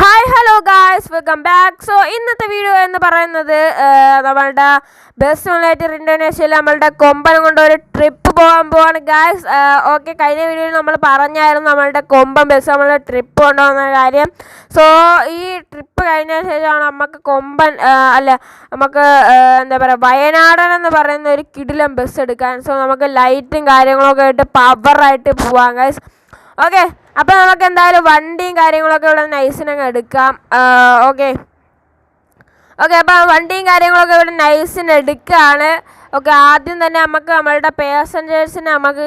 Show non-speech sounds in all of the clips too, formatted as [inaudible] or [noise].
Hi hello guys welcome back so ഇന്നത്തെ video എന്ന് പറയുന്നത് നമ്മളുടെ ബെസ്റ്റ് യുണൈറ്റഡ് ഇന്തോനേഷ്യയിൽ നമ്മളുടെ കൊമ്പൻ കൊണ്ട് ഒരു ട്രിപ്പ് പോകാൻ പോവാണ്. ഗായ്സ് ഓക്കെ കഴിഞ്ഞ വീഡിയോയിൽ നമ്മൾ പറഞ്ഞായിരുന്നു നമ്മളുടെ കൊമ്പൻ ബസ് നമ്മളുടെ ട്രിപ്പ് കൊണ്ടുപോകുന്ന കാര്യം. സോ ഈ ട്രിപ്പ് കഴിഞ്ഞ ശേഷമാണ് നമുക്ക് കൊമ്പൻ അല്ല നമുക്ക് എന്താ പറയുക വയനാടൻ എന്ന് പറയുന്ന ഒരു കിടിലം ബസ് എടുക്കാൻ. സോ നമുക്ക് ലൈറ്റും കാര്യങ്ങളൊക്കെ ആയിട്ട് പവറായിട്ട് പോവാം ഗായ്സ് ഓക്കെ അപ്പോൾ നമുക്ക് എന്തായാലും വണ്ടിയും കാര്യങ്ങളൊക്കെ ഇവിടെ നൈസിനങ്ങ് എടുക്കാം. ഓക്കെ. ഓക്കെ അപ്പോൾ വണ്ടിയും കാര്യങ്ങളൊക്കെ ഇവിടെ നൈസിന് എടുക്കുകയാണ് ഓക്കെ ആദ്യം തന്നെ നമുക്ക് നമ്മളുടെ പാസഞ്ചേഴ്സിനെ നമുക്ക്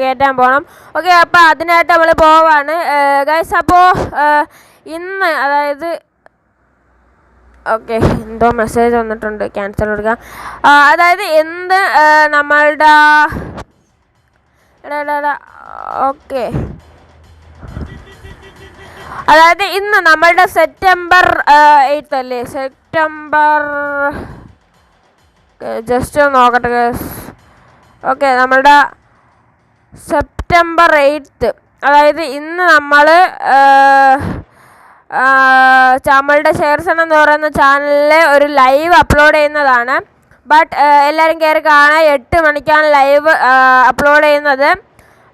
കയറ്റാൻ പോകണം ഓക്കെ അപ്പോൾ അതിനായിട്ട് നമ്മൾ പോവാണ്. ഗൈസ് അപ്പോൾ ഇന്ന് അതായത് ഓക്കെ എന്തോ മെസ്സേജ് വന്നിട്ടുണ്ട്. ക്യാൻസൽ കൊടുക്കാം. അതായത് എന്ത് നമ്മളുടെ ഓക്കെ. അതായത് ഇന്ന് നമ്മളുടെ സെപ്റ്റംബർ എയ്ത്ത് അല്ലേ? സെപ്റ്റംബർ ജസ്റ്റ് നോക്കട്ടെ ഗസ് ഓക്കെ നമ്മളുടെ സെപ്റ്റംബർ എയ്ത്ത് അതായത് ഇന്ന് നമ്മൾ നമ്മളുടെ ഷെയർസൺ എന്ന് പറയുന്ന ചാനലിൽ ഒരു ലൈവ് അപ്ലോഡ് ചെയ്യുന്നതാണ്. ബട്ട് എല്ലാവരും കയറി കാണാൻ എട്ട് മണിക്കാണ് ലൈവ് അപ്ലോഡ് ചെയ്യുന്നത്.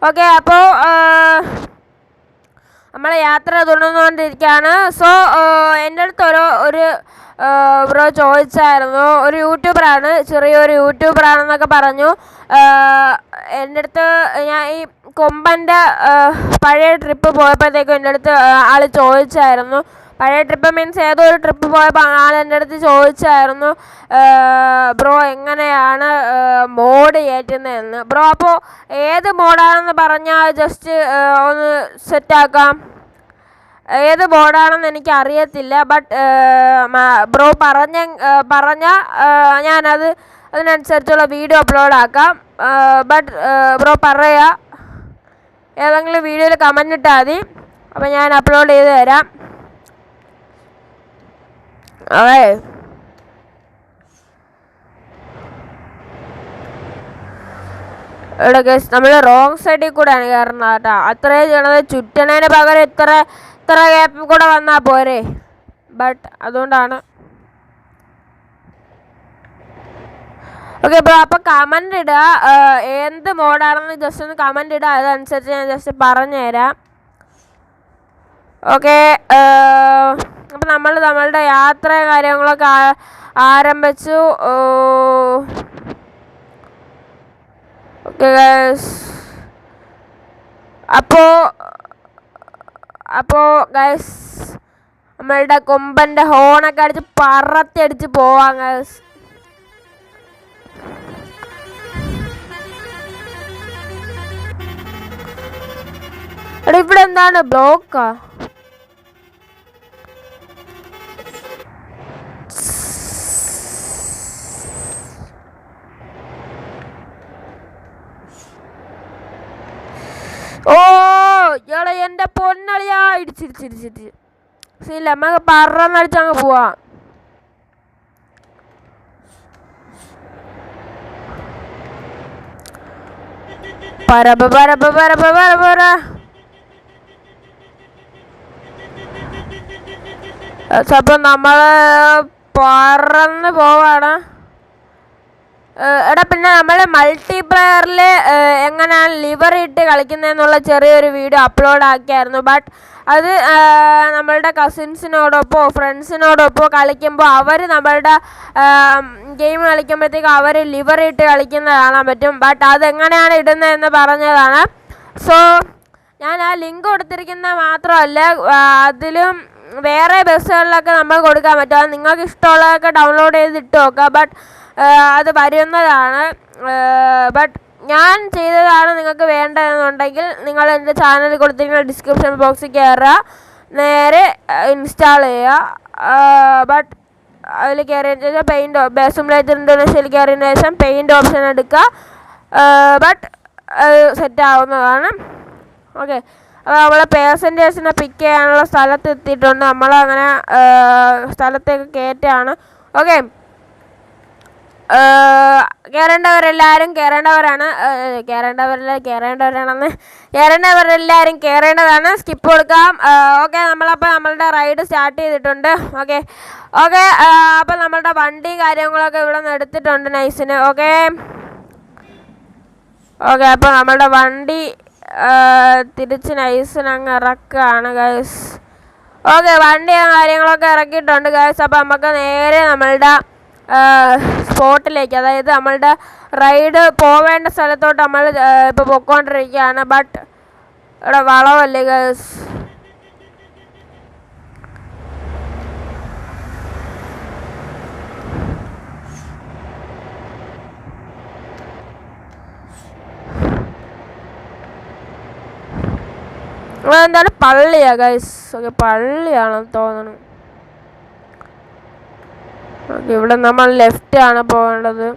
ഓക്കെ അപ്പോൾ നമ്മൾ യാത്ര തുടർന്നുകൊണ്ടിരിക്കുകയാണ്. സോ എന്റെ അടുത്ത് ഒരു ഒരു ബ്രോ ചോദിച്ചായിരുന്നു. ഒരു യൂട്യൂബറാണ് ചെറിയൊരു യൂട്യൂബറാണെന്നൊക്കെ പറഞ്ഞു. എന്റെ അടുത്ത് ഞാൻ ഈ കൊമ്പന്റെ പഴയ ട്രിപ്പ് പോയപ്പോഴത്തേക്കും എന്റെ അടുത്ത് ആൾ ചോദിച്ചായിരുന്നു. പഴയ ട്രിപ്പ് മീൻസ് ഏതോ ഒരു ട്രിപ്പ് പോയപ്പോൾ എന്റെ അടുത്ത് ചോദിച്ചായിരുന്നു ബ്രോ എങ്ങനെയാണ് മോഡ് കയറ്റുന്നതെന്ന്? ബ്രോ അപ്പോൾ ഏത് മോഡാണെന്ന് പറഞ്ഞാൽ ജസ്റ്റ് ഒന്ന് സെറ്റാക്കാം ഏത് ബോർഡാണെന്ന് എനിക്ക് അറിയത്തില്ല ബട്ട് ബ്രോ പറഞ്ഞ പറഞ്ഞ ഞാനത് അതിനനുസരിച്ചുള്ള വീഡിയോ അപ്ലോഡ് ആക്കാം. ബട്ട് ബ്രോ പറയുക ഏതെങ്കിലും വീഡിയോയിൽ കമന്റ് ഇട്ടാൽ മതി. അപ്പോൾ ഞാൻ അപ്ലോഡ് ചെയ്ത് തരാം. അതെ ഇവിടെ ഗസ് നമ്മൾ റോങ് സൈഡിൽ കൂടെയാണ് കയറുന്നത് കേട്ടോ. അത്രയും ചെയ്യണത് ചുറ്റണതിന് പകരം ഇത്ര ഇത്ര ഗ്യാപ്പിൽ കൂടെ വന്നാൽ പോരെ. ബട്ട് അതുകൊണ്ടാണ്. ഓക്കെ ബ്രോ അപ്പോൾ കമന്റ് ഇടുക എന്ത് മോഡാണെന്ന് ജസ്റ്റ് ഒന്ന് കമന്റ് ഇടുക അതനുസരിച്ച് ഞാൻ ജസ്റ്റ് പറഞ്ഞുതരാം. ഓക്കെ അപ്പം നമ്മൾ നമ്മളുടെ യാത്ര കാര്യങ്ങളൊക്കെ ആരംഭിച്ചു. അപ്പോൾ അപ്പോൾ ഗൈസ് നമ്മളുടെ കൊമ്പന്റെ ഹോണൊക്കെ അടിച്ച് പറത്തിയടിച്ച് പോവാം ഗൈസ് എടാ ഇവിടെ എന്താണ്? ബ്ലോക്കാ ഓ ഇയാളെ എന്റെ പൊന്നളിയാ. ഇടിച്ചിരിച്ചിരിച്ചിരിച്ച് ഇല്ല നമുക്ക് പറന്നടിച്ച് പോവാ. പോവാം പരബ പരബ പരബ പരബ പര അപ്പൊ നമ്മൾ പറന്ന് പോവാണ് എടാ പിന്നെ നമ്മൾ മൾട്ടിപ്ലെയറിൽ എങ്ങനെയാണ് ലിവർ ഇട്ട് കളിക്കുന്നതെന്നുള്ള ചെറിയൊരു വീഡിയോ അപ്ലോഡ് ആക്കിയായിരുന്നു. ബട്ട് അത് നമ്മളുടെ കസിൻസിനോടൊപ്പമോ ഫ്രണ്ട്സിനോടൊപ്പമോ കളിക്കുമ്പോൾ അവർ നമ്മളുടെ ഗെയിം കളിക്കുമ്പോഴത്തേക്ക് അവർ ലിവർ ഇട്ട് കളിക്കുന്നത് കാണാൻ പറ്റും. ബട്ട് അതെങ്ങനെയാണ് ഇടുന്നതെന്ന് പറഞ്ഞതാണ്. സോ ഞാൻ ആ ലിങ്ക് കൊടുത്തിരിക്കുന്ന മാത്രമല്ല അതിലും വേറെ ബസ്സുകളിലൊക്കെ നമ്മൾ കൊടുക്കാൻ പറ്റും. അത് നിങ്ങൾക്ക് ഇഷ്ടമുള്ളതൊക്കെ ഡൗൺലോഡ് ചെയ്ത് ഇട്ട് നോക്കാം ബട്ട് അത് വരുന്നതാണ്. ബട്ട് ഞാൻ ചെയ്തതാണ് നിങ്ങൾക്ക് വേണ്ടതെന്നുണ്ടെങ്കിൽ നിങ്ങൾ എന്റെ ചാനൽ കൊടുത്തിരിക്കുന്ന ഡിസ്ക്രിപ്ഷൻ ബോക്സിൽ കയറുക നേരെ ഇൻസ്റ്റാൾ ചെയ്യുക ബട്ട് അതിൽ കയറിയതിന് ശേഷം പെയിന്റ് ബേസുംലേറ്റ് ഇൻഡോനേഷ്യയിൽ കയറിയതിന് ശേഷം പെയിന്റ് ഓപ്ഷൻ എടുക്കുക ബട്ട് സെറ്റ് ആവുന്നതാണ്. ഓക്കെ അപ്പോൾ നമ്മളെ പേഴ്സന്റേഴ്സിനെ പിക്ക് ചെയ്യാനുള്ള സ്ഥലത്ത് എത്തിയിട്ടുണ്ട്. നമ്മളങ്ങനെ സ്ഥലത്തേക്ക് കയറ്റാണ് ഓക്കെ കയറേണ്ടവരെല്ലാവരും കയറേണ്ടവരാണ് കയറേണ്ടവരിൽ കയറേണ്ടവരാണെന്ന് കയറേണ്ടവരെല്ലാവരും കയറേണ്ടതാണ് സ്കിപ്പ് കൊടുക്കാം. ഓക്കെ നമ്മളപ്പോൾ നമ്മളുടെ റൈഡ് സ്റ്റാർട്ട് ചെയ്തിട്ടുണ്ട്. ഓക്കെ ഓക്കെ അപ്പോൾ നമ്മളുടെ വണ്ടി കാര്യങ്ങളൊക്കെ ഇവിടെ നിന്ന് എടുത്തിട്ടുണ്ട് നൈസിന്. ഓക്കെ ഓക്കെ അപ്പോൾ നമ്മളുടെ വണ്ടി തിരിച്ച് നൈസിന് അങ്ങ് ഇറക്കുകയാണ് ഗൈസ് ഓക്കെ വണ്ടി കാര്യങ്ങളൊക്കെ ഇറക്കിയിട്ടുണ്ട് ഗൈസ് അപ്പോൾ നമുക്ക് നേരെ നമ്മളുടെ സ്പോട്ടിലേക്ക് അതായത് നമ്മളുടെ റൈഡ് പോവേണ്ട സ്ഥലത്തോട്ട് നമ്മൾ ഇപ്പോൾ പൊക്കോണ്ടിരിക്കുകയാണ്. ബട്ട് ഇവിടെ വളവല്ലേ ഇവിടെ എന്താണ് പള്ളിയാ ഗൈസ് ഓക്കെ പള്ളിയാണെന്ന് തോന്നുന്നു. ഇവിടെ നമ്മൾ ലെഫ്റ്റ് ആണ് പോകേണ്ടത്.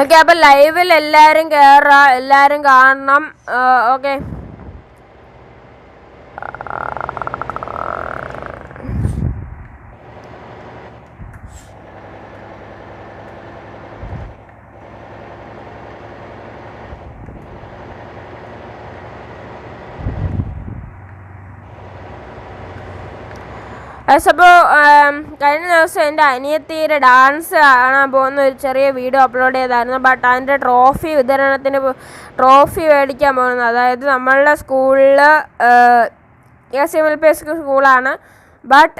ഓക്കെ അപ്പൊ ലൈവിൽ എല്ലാരും കയറാം എല്ലാരും കാണണം. ഓക്കെ അപ്പോൾ കഴിഞ്ഞ ദിവസം എന്റെ അനിയത്തിയുടെ ഡാൻസ് കാണാൻ പോകുന്ന ഒരു ചെറിയ വീഡിയോ അപ്ലോഡ് ചെയ്തായിരുന്നു. ബട്ട് അതിന്റെ ട്രോഫി വിതരണത്തിന് ട്രോഫി മേടിക്കാൻ പോകുന്നത്. അതായത് നമ്മളുടെ സ്കൂളിൽ S M L P S സ്കൂളാണ് ബട്ട്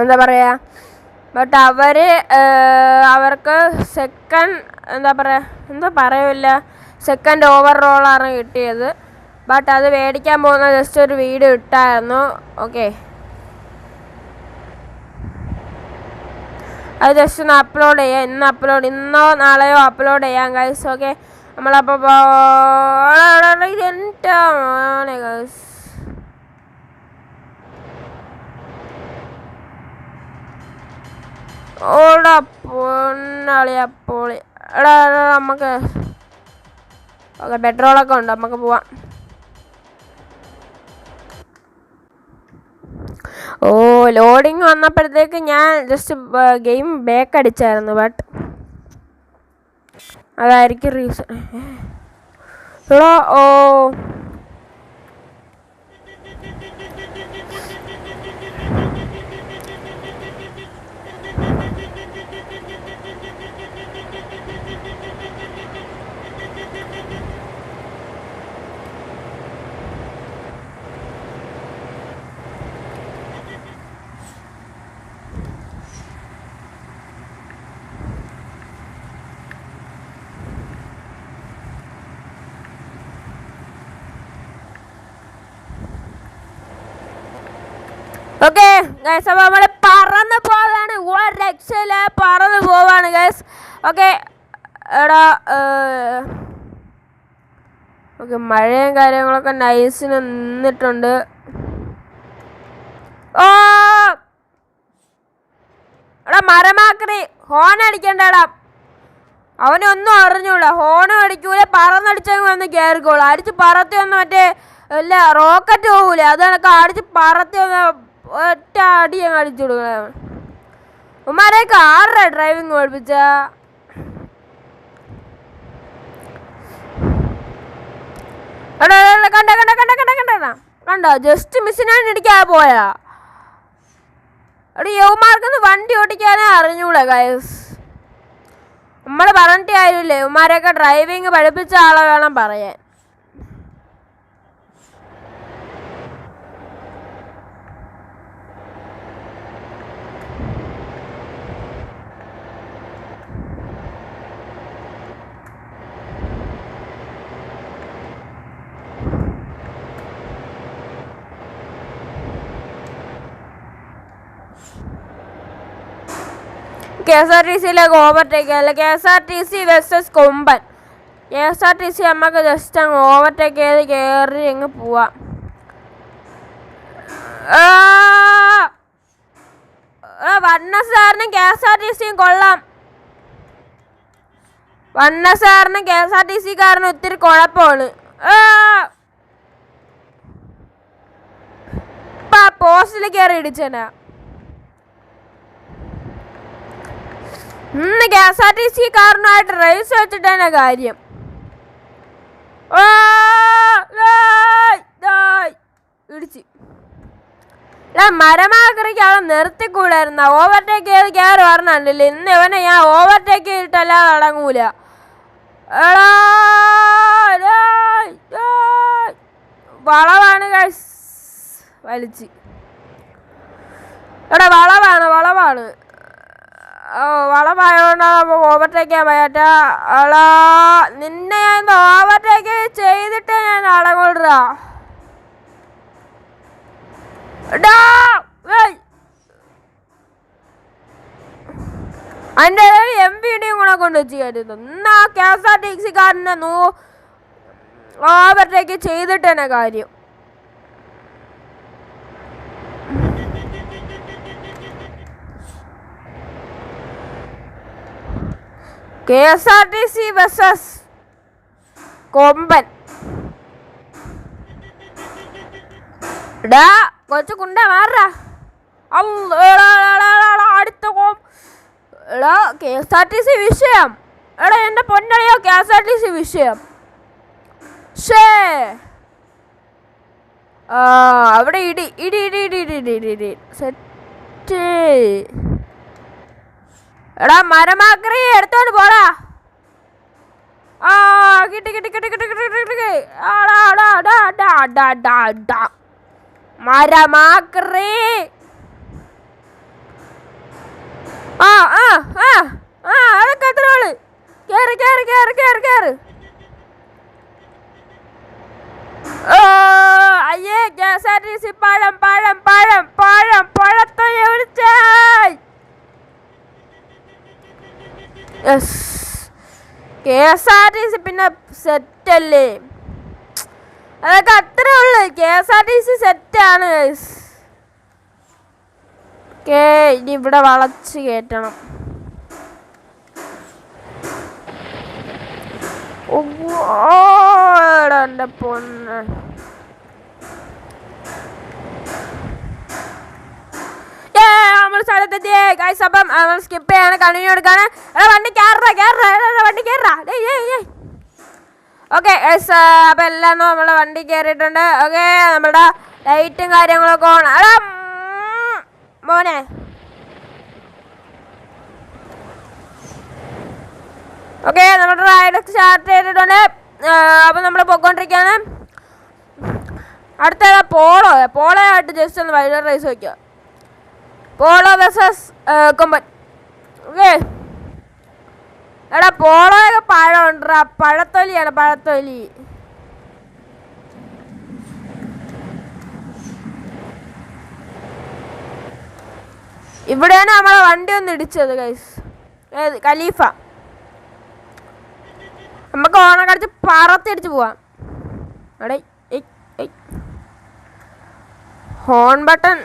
എന്താ പറയുക ബട്ട് അവർ അവർക്ക് സെക്കൻഡ് എന്താ പറയുക എന്താ പറയില്ല? സെക്കൻഡ് ഓവർ റോളാണ് കിട്ടിയത്. ബട്ട് അത് മേടിക്കാൻ പോകുന്ന ജസ്റ്റ് ഒരു വീഡിയോ ഇട്ടായിരുന്നു. ഓക്കെ അത് ജസ്റ്റ് ഒന്ന് അപ്ലോഡ് ചെയ്യാം. ഇന്ന് അപ്ലോഡ് ഇന്നോ നാളെയോ അപ്ലോഡ് ചെയ്യാം ഗൈസ് ഓക്കെ നമ്മളപ്പോൾ മോനെ ഗൈസ് ഓടാ പൊന്നാളിയാ എടാ, നമുക്ക് ഓക്കെ പെട്രോളൊക്കെ ഉണ്ട്. നമുക്ക് പോവാം. ഓ ലോഡിങ് വന്നപ്പോഴത്തേക്ക് ഞാൻ ജസ്റ്റ് ഗെയിം ബാക്ക് അടിച്ചായിരുന്നു ബട്ട് അതായിരിക്കും റീസൺ ഓ. ഗൈസ് പറന്ന് പോവാണ്. ഒരു പറന്ന് പോവാണ് ഗൈസ് ഓക്കെ എടാ ഓക്കെ മഴയും കാര്യങ്ങളൊക്കെ നൈസിന് നിന്നിട്ടുണ്ട്. ഓ! എടാ മരമാക്രി ഹോൺ അടിക്കണ്ടടാ. അവനൊന്നും അറിഞ്ഞൂല ഹോണും അടിക്കൂല പറന്നടിച്ചങ്ങ് വന്ന് കയറിക്കോളൂ അടിച്ച് പറത്തി വന്ന് മറ്റേ അല്ല റോക്കറ്റ് പോകൂലേ അത് കണക്ക് അടിച്ച് പറത്തി വന്ന് ഒറ്റ അടി അങ്ങ് അടിച്ചു കൊടുക്കണം. ഉമ്മാരെയൊക്കെ ആരുടെ ഡ്രൈവിംഗ് പഠിപ്പിച്ച കണ്ട കണ്ട കണ്ട കണ്ട കണ്ട കണ്ടോ ജസ്റ്റ് മിസ്സിനാണ് ഇടിക്കാ പോയാ. അവിടെ യൗമാർക്കൊന്ന് വണ്ടി ഓടിക്കാനേ അറിഞ്ഞൂടെ ഗൈസ് നമ്മൾ പറഞ്ഞിട്ടേ കാര്യമില്ലേ യൗമാരെയൊക്കെ ഡ്രൈവിങ് പഠിപ്പിച്ച ആളെ വേണം പറയാൻ. കെ എസ് ആർ ടി സിയിലേക്ക് ഓവർടേക്ക് അല്ല K S R T C വെസ്റ്റസ് Komban. K S R T C നമുക്ക് ജസ്റ്റ് അങ്ങ് ഓവർടേക്ക് ചെയ്ത് കയറി അങ്ങ് പോവാം. ആ! ആ, വണ്ണ സാറിനും കെ എസ് ആർ ടി സിയും കൊള്ളാം. വണ്ണ സാറിനും K S R T C കാരനും ഒത്തിരി കുഴപ്പമാണ്. പോസ്റ്റിൽ കയറി ഇടിച്ചനാ. ഇന്ന് K S R T C കാരനായിട്ട് race വെച്ചിട്ടാണ് കാര്യം. ഇടിച്ച് മരമാക്രിക്ക് അവളെ നിർത്തിക്കൂടായിരുന്ന ഓവർടേക്ക് ചെയ്ത് കയറി പറഞ്ഞില്ലേ ഇന്ന് ഇവനെ ഞാൻ ഓവർടേക്ക് ചെയ്തിട്ടല്ലാതെ അടങ്ങൂല. വളവാണ് guys. വലിച്ച് എടാ വളവാണ് വളവാണ് ഓ വളമായോണ്ടാണ് നമുക്ക് ഓവർടേക്ക് ചെയ്യാൻ പറ്റാ നിന്നെ ഞാൻ ഓവർടേക്ക് ചെയ്തിട്ട് ഞാൻ ഏയ്. അതിന്റെ എം പിടിയും കൂടെ കൊണ്ട് വെച്ച് കയറ്റുന്നു എന്നാ കെ എസ് ആർ ടി സിക്കാരനെ കാരനെ നൂ ഓവർടേക്ക് ചെയ്തിട്ട് തന്നെ കാര്യം. K S R T C versus Komban. ഡാ കൊച്ചു കുണ്ട മാറാ. എടാ K S R T C വിഷയം. എടാ എന്റെ പൊന്നടിയോ K S R T C വിഷയം. ഷേ അവിടെ ഇടി ഇടി ഇടി ഇടി ഇടി ഇടി ഇടി. സെറ്റ്. എടാ മരമാക്രി എടുത്തോണ്ട് പോടാ. ആ കിട്ടി കിട്ടി കിട്ടി കിട്ടി കിട്ടി കിട്ടി കിട്ടി. മരമാക്രി. ആ ആ ആ ആ അതൊക്കെ എത്ര ആൾ? കേറ് കേറ് കേറ് കേറ് കേറ്. അയ്യേ K S R T C പഴം പഴം പഴം പഴം പഴത്തൊലി ഒഴിച്ചായി yes K S R T C പിന്നെ സെറ്റല്ലേ? അതൊക്കെ അത്രേ ഉള്ളു. K S R T C സെറ്റാണ് കേ ഇനി ഇവിടെ വളച്ച് കയറ്റണം ഓടാ എന്റെ പൊന്ന്. നമ്മൾ സ്ഥലത്തെത്തിയേ ഗൈസ് അപ്പം സ്കിപ്പ് ചെയ്യാണ് കണ്ടിന്യൂ എടുക്കാണ് എടാ വണ്ടി കയറാ കയറാ വണ്ടി കയറാ ഓക്കെ അപ്പം എല്ലാം നമ്മളെ വണ്ടി കയറിയിട്ടുണ്ട് ഓക്കെ നമ്മളുടെ ലൈറ്റും കാര്യങ്ങളൊക്കെ ഓൺ എടാ മോനെ. ഓക്കെ നമ്മുടെ റൈഡ് സ്റ്റാർട്ട് ചെയ്തിട്ടുണ്ട്. അപ്പം നമ്മൾ പൊയ്ക്കൊണ്ടിരിക്കുകയാണ് അടുത്ത പോളോ പോളോ. ആയിട്ട് ജസ്റ്റ് ഒന്ന് വൈഡ് റൈസ് വയ്ക്കുക. പോളോ വെസസ് ഓക്കെ എടാ പോളോയൊക്കെ പഴമുണ്ടാ പഴത്തൊലിയാണ് പഴത്തൊലി. ഇവിടെയാണ് നമ്മളെ വണ്ടി ഒന്ന് ഇടിച്ചത് ഗൈസ് ഏത് ഖലീഫ. നമുക്ക് ഓണം കടിച്ച് പറത്തിടിച്ച് പോവാം. അവിടെ. Horn button.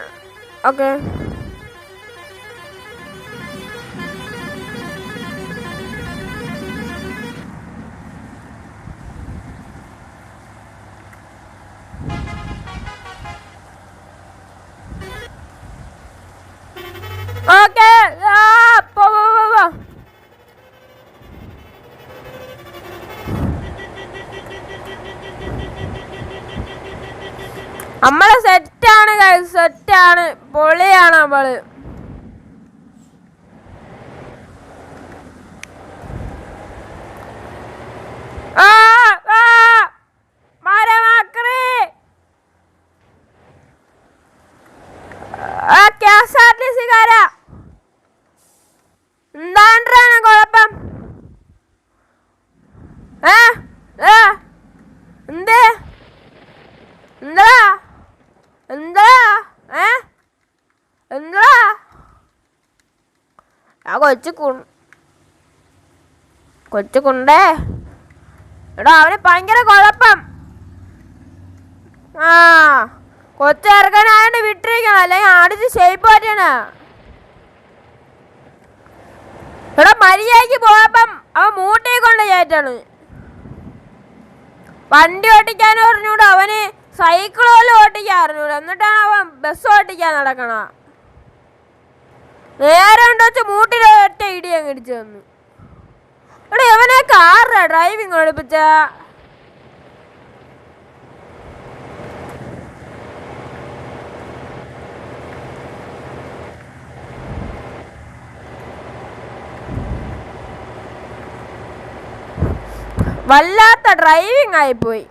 ഓക്കെ. ഓക്കെ. നമ്മൾ സെറ്റാണ് സെറ്റാണ് പൊളിയാണ് നമ്മൾ കൊച്ചു കു കൊച്ചു കുണ്ടേ? എടാ അവന് ഭയങ്കര കുഴപ്പം. ആ കൊച്ചിറക്കാനായോണ്ട് വിട്ടിരിക്കണം. അല്ലെങ്കിൽ അടിച്ച് ഷേപ്പ് പറ്റണ എടാ മര്യാദയ്ക്ക് പോയപ്പം അവൻ മൂട്ടി കൊണ്ട് കയറ്റാണ്. വണ്ടി ഓട്ടിക്കാൻ പറഞ്ഞൂടെ അവന് സൈക്കിൾ പോലും ഓട്ടിക്കാൻ എന്നിട്ടാണ് അവൻ ബസ് ഓട്ടിക്കാൻ നടക്കണ നേരെ ഉണ്ടോച്ച് മൂട്ടിലെ ഒറ്റ ഇടി അങ്ങ് ഇടിച്ചു തന്നു എടാ എവനെ കാറാ ഡ്രൈവിംഗ് ഒളിപ്പിച്ച വല്ലാത്ത ഡ്രൈവിംഗ് ആയിപ്പോയി.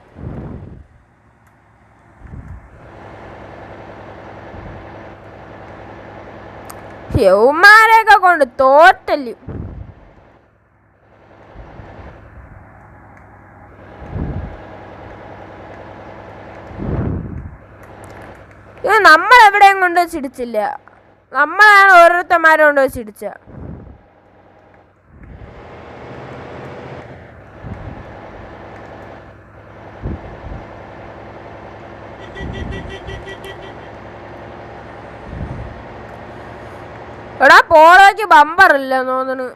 യൗമാരെയൊക്കെ കൊണ്ട് തോറ്റല്ലു. ഇത് നമ്മൾ എവിടെയും കൊണ്ട് ചിടിച്ചില്ല. നമ്മളാണ് ഓരോരുത്തന്മാരെ കൊണ്ട് ചിടിച്ച. [laughs] എടാ പോളോയ്ക്ക് ബമ്പർ ഇല്ല തോന്നണ്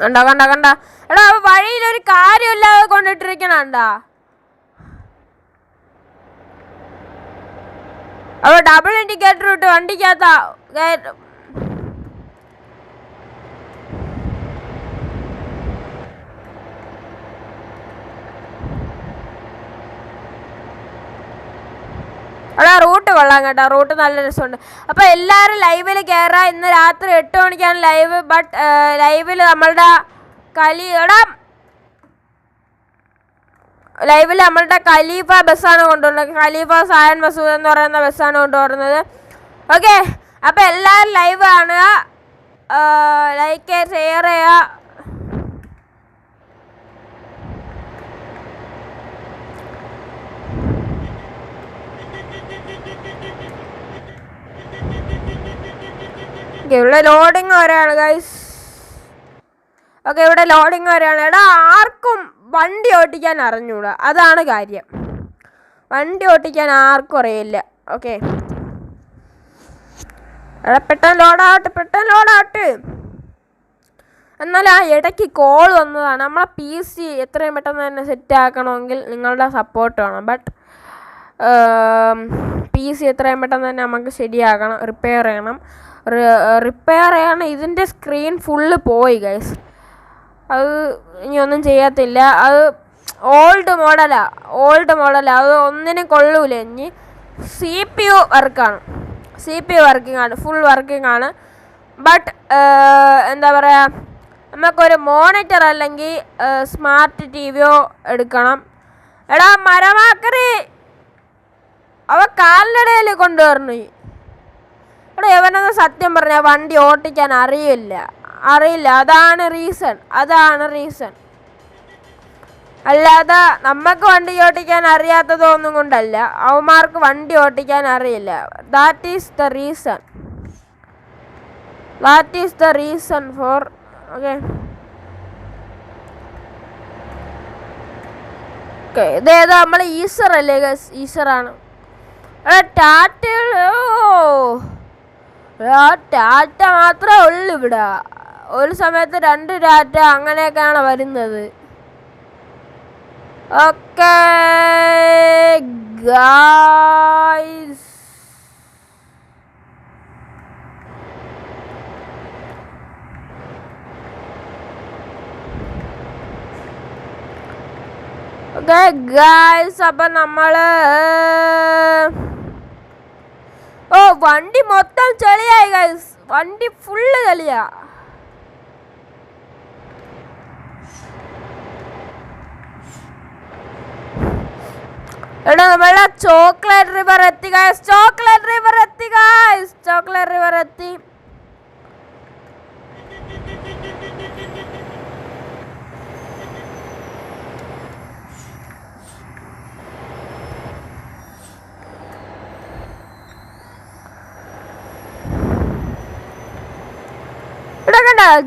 കണ്ട കണ്ട കണ്ട. എടാ അവ വഴിയിലൊരു കാര്യമില്ലാതെ കൊണ്ടിട്ടിരിക്കണണ്ടാ. അപ്പൊ ഡബിൾ ഇൻഡിക്കേറ്റർ ഇട്ട് വണ്ടിക്കകത്ത എടാ കൊള്ളാം കേട്ടോ റൂട്ട് നല്ല രസമുണ്ട്. അപ്പോൾ എല്ലാവരും ലൈവിൽ കയറാം ഇന്ന് രാത്രി എട്ട് മണിക്കാണ് ലൈവ് ബട്ട് ലൈവിൽ നമ്മളുടെ കലി എടാ. ലൈവിൽ നമ്മളുടെ ഖലീഫ ബസ്സാണ് കൊണ്ടുവരുന്നത്. ഖലീഫ സായൻ മസൂദ് എന്ന് പറയുന്ന ബസ്സാണ് കൊണ്ടുവരുന്നത്. ഓക്കെ. അപ്പോൾ എല്ലാവരും ലൈവ് കാണുക. ലൈക്ക് ഷെയർ ചെയ്യുക. ഓക്കെ ഇവിടെ ലോഡിങ് വരെയാണ് ഗൈസ് ഓക്കെ ഇവിടെ ലോഡിങ് വരെയാണ്. എടാ ആർക്കും വണ്ടി ഓട്ടിക്കാൻ അറിഞ്ഞൂടാ. അതാണ് കാര്യം. വണ്ടി ഓട്ടിക്കാൻ ആർക്കും അറിയില്ല. ഓക്കെ എടാ പെട്ടെന്ന് ലോഡാവട്ടെ പെട്ടെന്ന് ലോഡാവട്ടെ എന്നാൽ ആ ഇടയ്ക്ക് കോൾ വന്നതാണ്. നമ്മളെ പി സി എത്രയും പെട്ടെന്ന് തന്നെ സെറ്റ് ആക്കണമെങ്കിൽ നിങ്ങളുടെ സപ്പോർട്ട് വേണം. ബട്ട് പി സി എത്രയും പെട്ടെന്ന് തന്നെ നമുക്ക് ശരിയാക്കണം റിപ്പയർ ചെയ്യണം. റിപ്പയർ ഇതിന്റെ സ്ക്രീൻ ഫുള്ള് പോയി ഗൈസ് അത് ഇനി ഒന്നും ചെയ്യത്തില്ല. അത് ഓൾഡ് മോഡലാണ് ഓൾഡ് മോഡലാണ് അത് ഒന്നിനും കൊള്ളൂല. ഇനി സി പി യു വർക്കാണ് സി പി യു വർക്കിംഗ് ആണ്. ഫുൾ വർക്കിംഗ് ആണ്. ബട്ട് എന്താ പറയുക നമുക്കൊരു മോണിറ്റർ അല്ലെങ്കിൽ സ്മാർട്ട് ടി വിയോ എടുക്കണം. എടാ മരമാക്കറി! അവ കാലിനിടയിൽ കൊണ്ടുവരണു എടാ എവനൊന്ന് സത്യം പറഞ്ഞ വണ്ടി ഓട്ടിക്കാൻ അറിയില്ല. അറിയില്ല. അതാണ് റീസൺ അതാണ് റീസൺ അല്ലാതെ നമുക്ക് വണ്ടി ഓട്ടിക്കാൻ അറിയാത്തതൊന്നും കൊണ്ടല്ല. അവന്മാർക്ക് വണ്ടി ഓട്ടിക്കാൻ അറിയില്ല. That is the reason that is the reason for okay ഇതേതാ നമ്മൾ ഈസർ അല്ലേ ഈസറാണ് ടാറ്റ ഓ. ടാറ്റ മാത്രമേ ഉള്ളൂ ഇവിടെ. ഒരു സമയത്ത് രണ്ട് ടാറ്റ അങ്ങനെയൊക്കെയാണ് വരുന്നത്. ഓക്കെ ഗായ്സ് ഓക്കെ ഗായ്സ് അപ്പം നമ്മൾ ഓ വണ്ടി മൊത്തം ചെളിയായി ഗൈസ് വണ്ടി ഫുള്ള് ചെളിയാ എടാ നമ്മളെ ചോക്ലേറ്റ് റിവർ എത്തി ഗൈസ് ചോക്ലേറ്റ് റിവർ എത്തി ഗൈസ് ചോക്ലേറ്റ് റിവർ എത്തി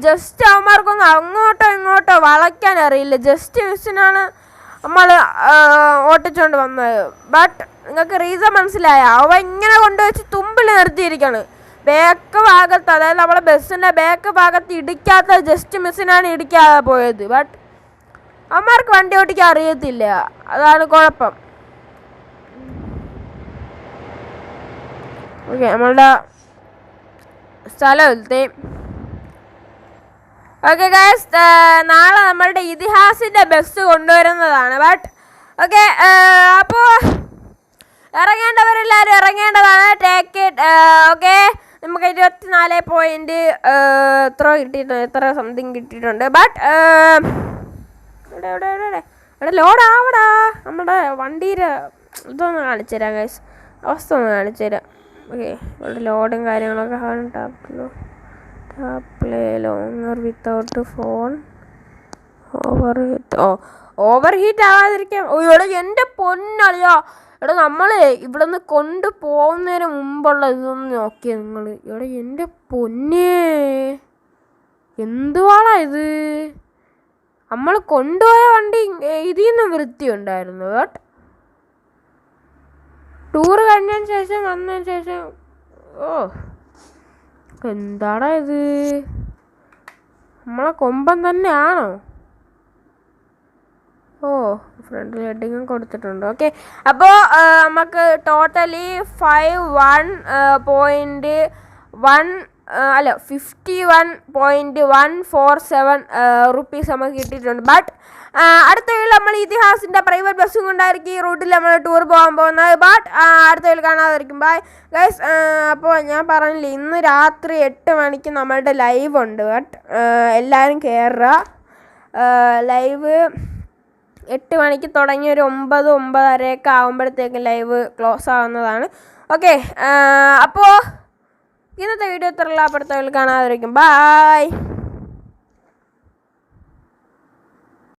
ജസ്റ്റ് അവന്മാർക്കൊന്നും അങ്ങോട്ടോ ഇങ്ങോട്ടോ വളയ്ക്കാൻ അറിയില്ല. ജസ്റ്റ് മിസ്സിനാണ് നമ്മൾ ഓട്ടിച്ചുകൊണ്ട് വന്നത്. ബട്ട് നിങ്ങൾക്ക് റീസൺ മനസ്സിലായ? അവ ഇങ്ങനെ കൊണ്ടുവച്ച് തുമ്പിൽ നിർത്തിയിരിക്കുകയാണ് ബാക്ക് ഭാഗത്ത് അതായത് നമ്മളെ ബസ്സിന്റെ ബാക്ക് ഭാഗത്ത് ഇടിക്കാത്ത ജസ്റ്റ് മിസ്സിനാണ് ഇടിക്കാതെ പോയത്. ബട്ട് അമ്മമാർക്ക് വണ്ടി ഓടിക്കാൻ അറിയത്തില്ല. അതാണ് കുഴപ്പം. ഓക്കെ നമ്മളുടെ സ്ഥലത്തെ ഓക്കെ ഗൈസ് നാളെ നമ്മളുടെ ഇതിഹാസിന്റെ ബസ് കൊണ്ടുവരുന്നതാണ്. ബട്ട് ഓക്കെ അപ്പോൾ ഇറങ്ങേണ്ടവരെല്ലാവരും ഇറങ്ങേണ്ടതാണ്. ടേക്ക് ഇറ്റ് ഓക്കെ നമുക്ക് ഇരുപത്തിനാല് പോയിന്റ് എത്ര കിട്ടിയിട്ടുണ്ട് എത്ര സംതിങ് കിട്ടിയിട്ടുണ്ട്. ബട്ട് ഇവിടെ ഇവിടെ ഇവിടെ ഇവിടെ ലോഡാവടാ നമ്മുടെ വണ്ടിയുടെ ഇതൊന്ന് കാണിച്ചു തരാം ഗൈസ് അവസ്ഥ ഒന്ന് കാണിച്ചു തരാം. ഓക്കെ ഇവിടെ ലോഡും കാര്യങ്ങളൊക്കെ ആണ് ടാപ്പിലെ longer without phone over heat ഓ ഓവർ ഹീറ്റ് ആവാതിരിക്കാൻ ഇവിടെ എന്റെ പൊന്നളിയോ. എടാ നമ്മൾ ഇവിടെ നിന്ന് കൊണ്ടു പോകുന്നതിന് മുമ്പുള്ള ഇതൊന്ന് നോക്കിയ നിങ്ങൾ എടാ എന്റെ പൊന്നേ. എന്തുവാടാ ഇത്? നമ്മൾ കൊണ്ടുപോയ വണ്ടി ഇതിൽ നിന്ന് വൃത്തി ഉണ്ടായിരുന്നു ബട്ട് ടൂറ് കഴിഞ്ഞതിന് ശേഷം വന്നതിന് ശേഷം ഓ. എന്താടാ ഇത്? നമ്മളെ കൊമ്പൻ തന്നെയാണോ? ഓ ഫ്രണ്ട് ഹെഡിങ്ങും കൊടുത്തിട്ടുണ്ട്. ഓക്കെ അപ്പോൾ നമുക്ക് totally five one point one അല്ല fifty one point one four seven rupees നമുക്ക് കിട്ടിയിട്ടുണ്ട്. ബട്ട് അടുത്ത വീട്ടിൽ നമ്മൾ ഇതിഹാസിന്റെ പ്രൈവറ്റ് ബസ്സും കൊണ്ടായിരിക്കും ഈ റൂട്ടിൽ നമ്മൾ ടൂർ പോകാൻ പോകുന്നത്. ബട്ട് അടുത്ത വീട്ടിൽ കാണാതായിരിക്കും. ബൈ ഗൈസ് അപ്പോൾ ഞാൻ പറഞ്ഞില്ലേ ഇന്ന് രാത്രി എട്ട് മണിക്ക് നമ്മളുടെ ലൈവ് ഉണ്ട്. ബട്ട് എല്ലാവരും കയറുക ലൈവ് എട്ട് മണിക്ക് തുടങ്ങി ഒരു ഒമ്പത് ഒമ്പതരയൊക്കെ ആകുമ്പോഴത്തേക്കും ലൈവ് ക്ലോസ് ആവുന്നതാണ്. ഓക്കെ അപ്പോൾ ഇന്നത്തെ വീഡിയോ ഇത്രയുള്ള അപ്പുറത്തെ കാണാതിരിക്കും. ബായ്